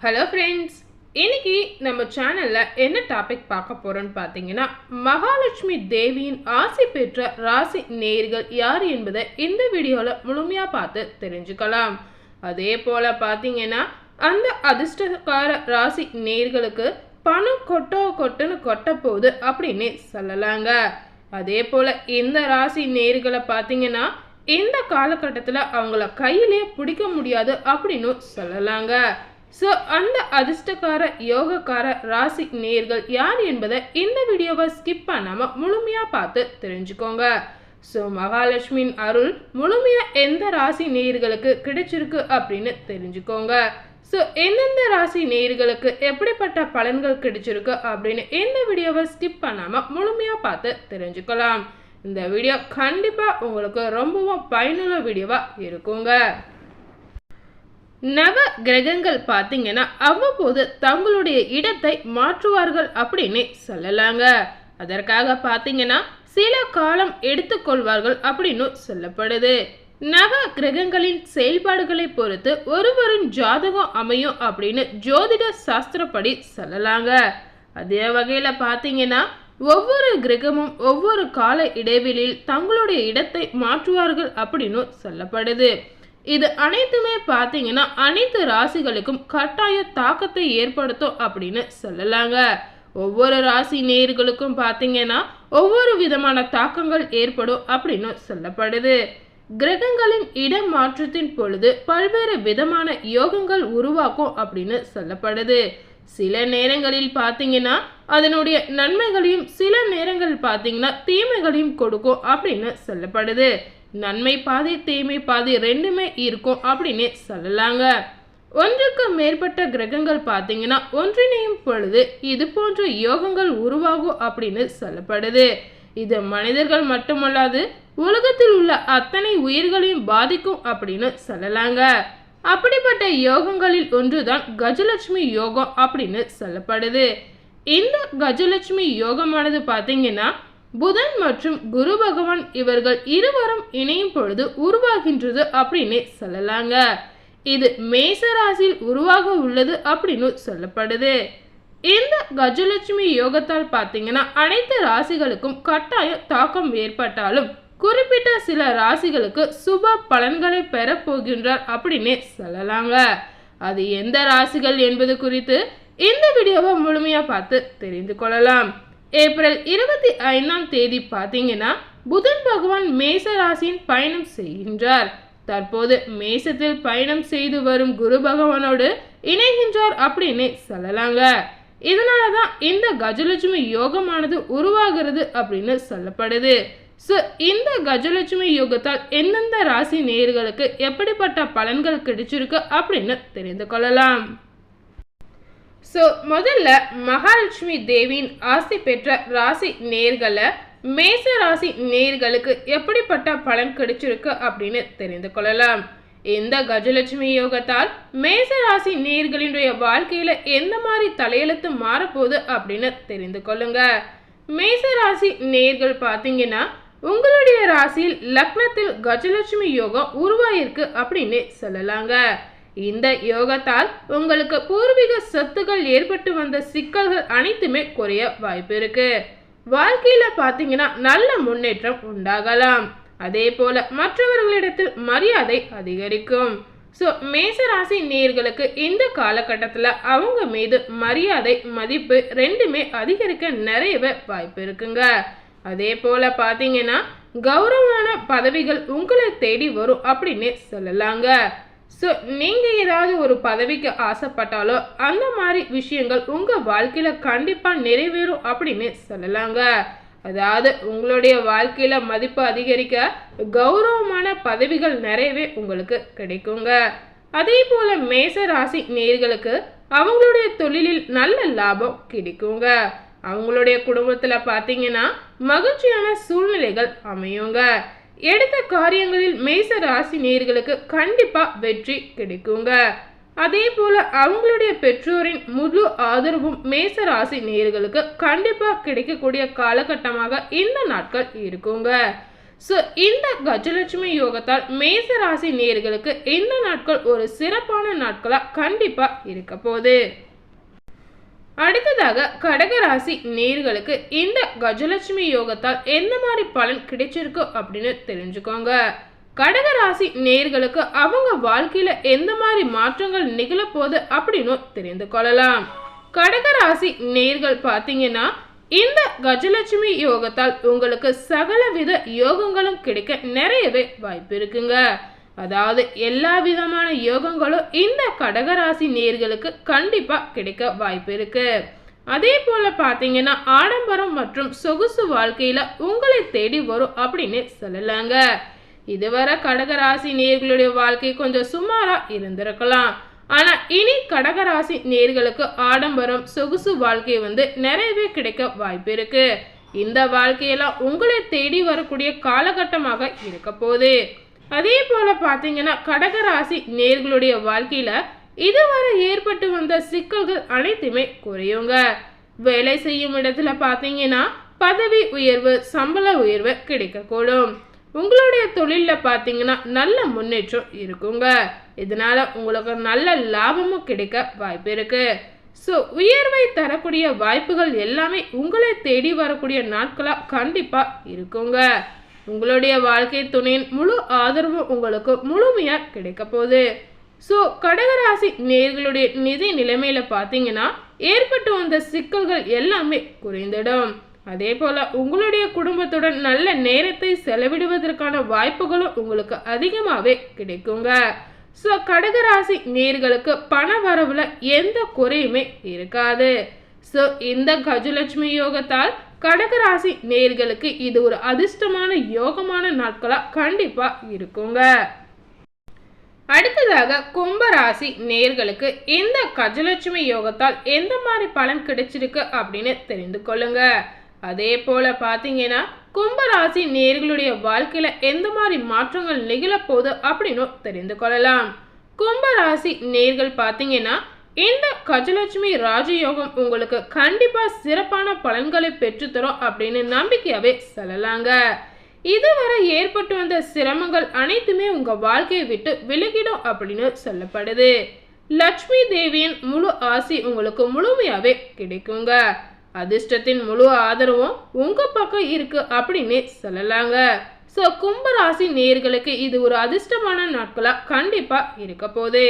Hello friends இன்னைக்கு நம்ம சேனலில் என்ன டாபிக் பார்க்க போகிறோன்னு பார்த்தீங்கன்னா மகாலட்சுமி தேவியின் ஆசி பெற்ற ராசி நேர்கள் யார் என்பதை இந்த வீடியோவில் முழுமையாக பார்த்து தெரிஞ்சுக்கலாம். அதே போல் பார்த்தீங்கன்னா அந்த அதிர்ஷ்டக்கார ராசி நேர்களுக்கு பணம் கொட்டோ கொட்டுன்னு கொட்ட போகுது அப்படின்னு சொல்லலாங்க. அதே போல் இந்த ராசி நேர்களை பார்த்தீங்கன்னா இந்த காலகட்டத்தில் அவங்கள கையிலே பிடிக்க முடியாது அப்படின்னு சொல்லலாங்க. ஸோ அந்த அதிர்ஷ்டக்கார யோகக்கார ராசி நேர்கள் யார் என்பதை இந்த வீடியோவை ஸ்கிப் பண்ணாமல் முழுமையாக பார்த்து தெரிஞ்சுக்கோங்க. ஸோ மகாலட்சுமியின் அருள் முழுமையாக எந்த ராசி நேர்களுக்கு கிடைச்சிருக்கு அப்படின்னு தெரிஞ்சுக்கோங்க. ஸோ எந்தெந்த ராசி நேர்களுக்கு எப்படிப்பட்ட பலன்கள் கிடைச்சிருக்கு அப்படின்னு இந்த வீடியோவை ஸ்கிப் பண்ணாமல் முழுமையாக பார்த்து தெரிஞ்சுக்கலாம். இந்த வீடியோ கண்டிப்பாக உங்களுக்கு ரொம்பவும் பயனுள்ள வீடியோவாக இருக்குங்க. நவ கிரகங்கள் பார்த்தீங்கன்னா அவ்வப்போது தங்களுடைய இடத்தை மாற்றுவார்கள் அப்படின்னு சொல்லலாங்க. அதற்காக பார்த்தீங்கன்னா சில காலம் எடுத்துக்கொள்வார்கள் அப்படின்னு சொல்லப்படுது. நவ கிரகங்களின் செயல்பாடுகளை பொறுத்து ஒருவரின் ஜாதகம் அமையும் அப்படின்னு ஜோதிட சாஸ்திரப்படி சொல்லலாங்க. அதே வகையில் பார்த்தீங்கன்னா ஒவ்வொரு கிரகமும் ஒவ்வொரு கால இடைவெளியில் தங்களுடைய இடத்தை மாற்றுவார்கள் அப்படின்னு சொல்லப்படுது. இது அனைத்துமே பார்த்தீங்கன்னா அனைத்து ராசிகளுக்கும் கட்டாய தாக்கத்தை ஏற்படுத்தும் அப்படின்னு சொல்லலாங்க. ஒவ்வொரு ராசி நேர்களுக்கும் பார்த்தீங்கன்னா ஒவ்வொரு விதமான தாக்கங்கள் ஏற்படும் அப்படின்னு சொல்லப்படுது. கிரகங்களின் இடம் மாற்றத்தின் பொழுது பல்வேறு விதமான யோகங்கள் உருவாக்கும் அப்படின்னு சொல்லப்படுது. சில நேரங்களில் பார்த்தீங்கன்னா அதனுடைய நன்மைகளையும் சில நேரங்கள் பார்த்தீங்கன்னா தீமைகளையும் கொடுக்கும் அப்படின்னு சொல்லப்படுது. நன்மை பாதை தீமை பாதை ரெண்டுமே இருக்கும் அப்படின்னு சொல்லலாங்க. ஒன்றுக்கு மேற்பட்ட கிரகங்கள் பார்த்தீங்கன்னா ஒன்றிணையும் பொழுது இது போன்ற யோகங்கள் உருவாகும் அப்படின்னு சொல்லப்படுது. இது மனிதர்கள் மட்டுமல்லாது உலகத்தில் உள்ள அத்தனை உயிர்களையும் பாதிக்கும் அப்படின்னு சொல்லலாங்க. அப்படிப்பட்ட யோகங்களில் ஒன்றுதான் கஜலட்சுமி யோகம் அப்படின்னு சொல்லப்படுது. இந்த கஜலட்சுமி யோகமானது பார்த்தீங்கன்னா புதன் மற்றும் குரு பகவான் இவர்கள் இருவரும் இணையும் பொழுது உருவாகின்றது அப்படின்னு சொல்லலாங்க. இது மேசராசியில் உருவாக உள்ளது அப்படின்னு சொல்லப்படுது. இந்த கஜலட்சுமி யோகத்தால் பார்த்தீங்கன்னா அனைத்து ராசிகளுக்கும் கட்டாய தாக்கம் ஏற்பட்டாலும் குறிப்பிட்ட சில ராசிகளுக்கு சுப பலன்களை பெற போகின்றார் அப்படின்னு சொல்லலாங்க. அது எந்த ராசிகள் என்பது குறித்து இந்த வீடியோவை முழுமையாக பார்த்து தெரிந்து கொள்ளலாம். ஏப்ரல் இருபத்தி ஐந்தாம் தேதி பார்த்தீங்கன்னா புதன் பகவான் மேச ராசியின் பயணம் செய்கின்றார். தற்போது மேசத்தில் பயணம் செய்து வரும் குரு பகவானோடு இணைகின்றார் அப்படின்னு சொல்லலாங்க. இதனால தான் இந்த கஜலட்சுமி யோகமானது உருவாகிறது அப்படின்னு சொல்லப்படுது. ஸோ இந்த கஜலட்சுமி யோகத்தால் எந்தெந்த ராசி நேர்களுக்கு எப்படிப்பட்ட பலன்கள் கிடைச்சிருக்கு அப்படின்னு தெரிந்து கொள்ளலாம். ஸோ முதல்ல மகாலட்சுமி தேவியின் ஆசி பெற்ற ராசி நேர்களை மேச ராசி நேர்களுக்கு எப்படிப்பட்ட பலன் கிடைச்சிருக்கு அப்படின்னு தெரிந்து கொள்ளலாம். இந்த கஜலட்சுமி யோகத்தால் மேச ராசி நேர்களினுடைய வாழ்க்கையில எந்த மாதிரி தலையெழுத்து மாறப்போகுது அப்படின்னு தெரிந்து கொள்ளுங்க. மேச ராசி நேர்கள் பார்த்தீங்கன்னா உங்களுடைய ராசியில் லக்னத்தில் கஜலட்சுமி யோகம் உருவாயிருக்கு அப்படின்னு சொல்லலாங்க. இந்த யோகத்தால் உங்களுக்கு பூர்வீக சொத்துக்கள் ஏற்பட்டு வந்த சிக்கல்கள் அனைத்துமே குறைய வாய்ப்பு இருக்கு. வாழ்க்கையில பாத்தீங்கன்னா நல்ல முன்னேற்றம் உண்டாகலாம். அதே போல மற்றவர்களிடத்தில் மரியாதை அதிகரிக்கும். ஸோ மேசராசி நேர்களுக்கு இந்த காலகட்டத்தில் அவங்க மீது மரியாதை மதிப்பு ரெண்டுமே அதிகரிக்க நிறையவே வாய்ப்பு இருக்குங்க. அதே போல பார்த்தீங்கன்னா கௌரவமான பதவிகள் உங்களை தேடி வரும் அப்படின்னு சொல்லலாங்க. ஸோ நீங்கள் ஏதாவது ஒரு பதவிக்கு ஆசைப்பட்டாலோ அந்த மாதிரி விஷயங்கள் உங்கள் வாழ்க்கையில் கண்டிப்பாக நிறைவேறும் அப்படின்னு சொல்லலாங்க. அதாவது உங்களுடைய வாழ்க்கையில் மதிப்பு அதிகரிக்க கௌரவமான பதவிகள் நிறையவே உங்களுக்கு கிடைக்குங்க. அதே போல் மேச ராசி நேர்களுக்கு அவங்களுடைய தொழிலில் நல்ல லாபம் கிடைக்குங்க. அவங்களுடைய குடும்பத்தில் பார்த்தீங்கன்னா மகிழ்ச்சியான சூழ்நிலைகள் அமையுங்க. எடுத்த காரியங்களில் மேச ராசி நேர்களுக்கு கண்டிப்பா வெற்றி கிடைக்குங்க. அதே போல அவங்களுடைய பெற்றோரின் முழு ஆதரவும் மேச ராசி நேர்களுக்கு கண்டிப்பா கிடைக்கக்கூடிய காலகட்டமாக இந்த நாட்கள் இருக்குங்க. ஸோ இந்த கஜலட்சுமி யோகத்தால் மேச ராசி நேர்களுக்கு இந்த நாட்கள் ஒரு சிறப்பான நாட்களாக கண்டிப்பாக இருக்க போகுது. அடுத்ததாக கடகராசி நேர்களுக்கு இந்த கஜலட்சுமி யோகத்தால் எந்த மாதிரி பலன் கிடைச்சிருக்கு அப்படின்னு தெரிஞ்சுக்கோங்க. கடகராசி நேர்களுக்கு அவங்க வாழ்க்கையில எந்த மாதிரி மாற்றங்கள் நிகழப்போகுது அப்படின்னு தெரிந்து கொள்ளலாம். கடகராசி நேர்கள் பார்த்தீங்கன்னா இந்த கஜலட்சுமி யோகத்தால் உங்களுக்கு சகலவித யோகங்களும் கிடைக்க நிறையவே வாய்ப்பு இருக்குங்க. அதாவது எல்லா விதமான யோகங்களும் இந்த கடகராசி நேர்களுக்கு கண்டிப்பாக கிடைக்க வாய்ப்பு இருக்கு. அதே போல பார்த்தீங்கன்னா ஆடம்பரம் மற்றும் சொகுசு வாழ்க்கையில உங்களை தேடி வரும் அப்படின்னு சொல்லலாங்க. இதுவரை கடகராசி நேர்களுடைய வாழ்க்கை கொஞ்சம் சுமாரா இருந்திருக்கலாம். ஆனா இனி கடகராசி நேர்களுக்கு ஆடம்பரம் சொகுசு வாழ்க்கை வந்து நிறையவே கிடைக்க வாய்ப்பு இருக்கு. இந்த வாழ்க்கையெல்லாம் உங்களை தேடி வரக்கூடிய காலகட்டமாக இருக்க போகுது. அதே போல பார்த்தீங்கன்னா கடகராசி நேர்களுடைய வாழ்க்கையில இதுவரை ஏற்பட்டு வந்த சிக்கல்கள் அனைத்துமே குறையுங்க. வேலை செய்யும் இடத்துல பார்த்தீங்கன்னா பதவி உயர்வு சம்பள உயர்வு கிடைக்கக்கூடும். உங்களுடைய தொழிலில் பார்த்தீங்கன்னா நல்ல முன்னேற்றம் இருக்குங்க. இதனால உங்களுக்கு நல்ல லாபமும் கிடைக்க வாய்ப்பு இருக்கு. ஸோ உயர்வை தரக்கூடிய வாய்ப்புகள் எல்லாமே உங்களை தேடி வரக்கூடிய நாட்களாக கண்டிப்பாக இருக்குங்க. உங்களுடைய வாழ்க்கை துணையின் முழு ஆதரவும் உங்களுக்கு முழுமையாக கிடைக்க போகுது. ஸோ கடகராசி நேர்களுடைய நிதி நிலைமையில பார்த்தீங்கன்னா ஏற்பட்டு வந்த சிக்கல்கள் எல்லாமே குறைந்திடும். அதே போல உங்களுடைய குடும்பத்துடன் நல்ல நேரத்தை செலவிடுவதற்கான வாய்ப்புகளும் உங்களுக்கு அதிகமாகவே கிடைக்குங்க. ஸோ கடகராசி நேர்களுக்கு பண வரவுல எந்த குறையுமே இருக்காது. ஸோ இந்த கஜலட்சுமி யோகத்தால் கடகராசி நேர்களுக்கு இது ஒரு அதிர்ஷ்டமான யோகமான நாட்களாக கண்டிப்பாக இருக்குங்க. அடுத்ததாக கும்பராசி நேர்களுக்கு இந்த கஜலட்சுமி யோகத்தால் எந்த மாதிரி பலன் கிடைச்சிருக்கு அப்படின்னு தெரிந்து கொள்ளுங்க. அதே போல பார்த்தீங்கன்னா கும்பராசி நேர்களுடைய வாழ்க்கையில எந்த மாதிரி மாற்றங்கள் நிகழப்போகுது அப்படின்னு தெரிந்து கொள்ளலாம். கும்பராசி நேர்கள் பார்த்தீங்கன்னா இந்த கஜலட்சுமி ராஜயோகம் உங்களுக்கு கண்டிப்பா சிறப்பான பலன்களை பெற்றுத்தரும் அப்படின்னு நம்பிக்கையாவே சொல்லலாங்க. இதுவரை ஏற்பட்டு வந்த சிரமங்கள் அனைத்துமே உங்க வாழ்க்கையை விட்டு விலகிடும் அப்படின்னு சொல்லப்படுது. லட்சுமி தேவியின் முழு ஆசி உங்களுக்கு முழுமையாவே கிடைக்குங்க. அதிர்ஷ்டத்தின் முழு ஆதரவும் உங்க பக்கம் இருக்கு அப்படின்னு சொல்லலாங்க. ஸோ கும்பராசி நேர்களுக்கு இது ஒரு அதிர்ஷ்டமான நாட்களா கண்டிப்பா இருக்க போகுது.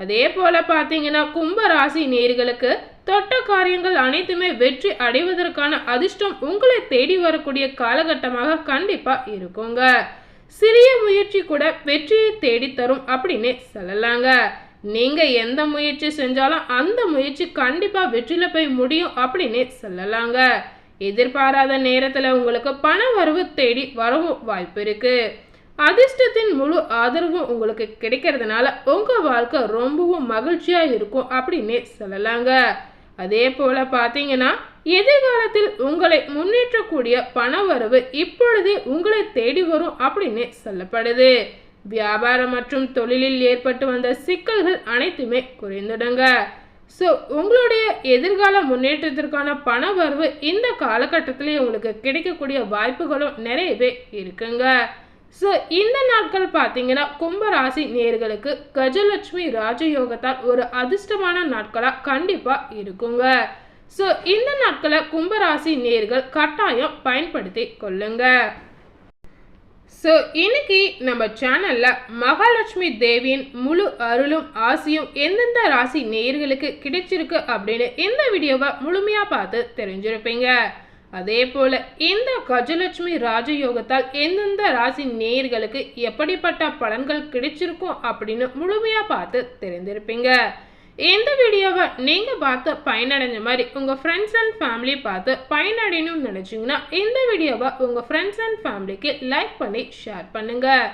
அதே போல பார்த்தீங்கன்னா கும்பராசி நேர்களுக்கு தொட்ட காரியங்கள் அனைத்துமே வெற்றி அடைவதற்கான அதிர்ஷ்டம் உங்களை தேடி வரக்கூடிய காலகட்டமாக கண்டிப்பா இருக்குங்க. சிறிய முயற்சி கூட வெற்றியை தேடி தரும் அப்படின்னு சொல்லலாங்க. நீங்க எந்த முயற்சி செஞ்சாலும் அந்த முயற்சி கண்டிப்பா வெற்றியில் போய் முடியும் அப்படின்னு சொல்லலாங்க. எதிர்பாராத நேரத்துல உங்களுக்கு பண வரவு தேடி வரவும் வாய்ப்பு இருக்கு. அதிர்ஷ்டத்தின் முழு ஆதரவும் உங்களுக்கு கிடைக்கிறதுனால உங்கள் வாழ்க்கை ரொம்பவும் மகிழ்ச்சியாக இருக்கும் அப்படின்னே சொல்லலாங்க. அதே போல் பார்த்தீங்கன்னா எதிர்காலத்தில் உங்களை முன்னேற்றக்கூடிய பண வரவு இப்பொழுதே உங்களை தேடி வரும் அப்படின்னு சொல்லப்படுது. வியாபாரம் மற்றும் தொழிலில் ஏற்பட்டு வந்த சிக்கல்கள் அனைத்துமே குறைந்துடுங்க. ஸோ உங்களுடைய எதிர்கால முன்னேற்றத்திற்கான பண வரவு இந்த காலகட்டத்திலே உங்களுக்கு கிடைக்கக்கூடிய வாய்ப்புகளும் நிறையவே இருக்குங்க. ஸோ இந்த நாட்கள் பார்த்தீங்கன்னா கும்பராசி நேர்களுக்கு கஜலட்சுமி ராஜயோகத்தால் ஒரு அதிர்ஷ்டமான நாட்களாக கண்டிப்பாக இருக்குங்க. ஸோ இந்த நாட்களை கும்பராசி நேர்கள் கட்டாயம் பயன்படுத்தி கொள்ளுங்க. ஸோ இன்னைக்கு நம்ம சேனலில் மகாலட்சுமி தேவியின் முழு அருளும் ஆசியும் எந்தெந்த ராசி நேர்களுக்கு கிடைச்சிருக்கு அப்படின்னு இந்த வீடியோவை முழுமையாக பார்த்து தெரிஞ்சிருப்பீங்க. அதே போல இந்த கஜலட்சுமி ராஜயோகத்தால் எந்தெந்த ராசி நேயர்களுக்கு எப்படிப்பட்ட பலன்கள் கிடைச்சிருக்கும் அப்படின்னு முழுமையாக பார்த்து தெரிந்திருப்பீங்க. இந்த வீடியோவை நீங்கள் பார்த்து பயனடைஞ்ச மாதிரி உங்கள் ஃப்ரெண்ட்ஸ் அண்ட் ஃபேமிலி பார்த்து பயனடையணும்னு நினச்சிங்கன்னா இந்த வீடியோவை உங்கள் ஃப்ரெண்ட்ஸ் அண்ட் ஃபேமிலிக்கு லைக் பண்ணி ஷேர் பண்ணுங்கள்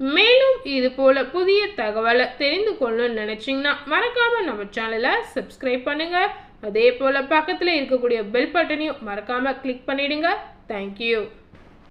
மேலும் இது போல் புதிய தகவலை தெரிந்து கொள்ளணும்னு நினச்சிங்கன்னா மறக்காமல் நம்ம சேனலை சப்ஸ்கிரைப் பண்ணுங்கள் அதே போல் பக்கத்தில் இருக்கக்கூடிய பெல் பட்டனையும் மறக்காமல் கிளிக் பண்ணிவிடுங்க தேங்க்யூ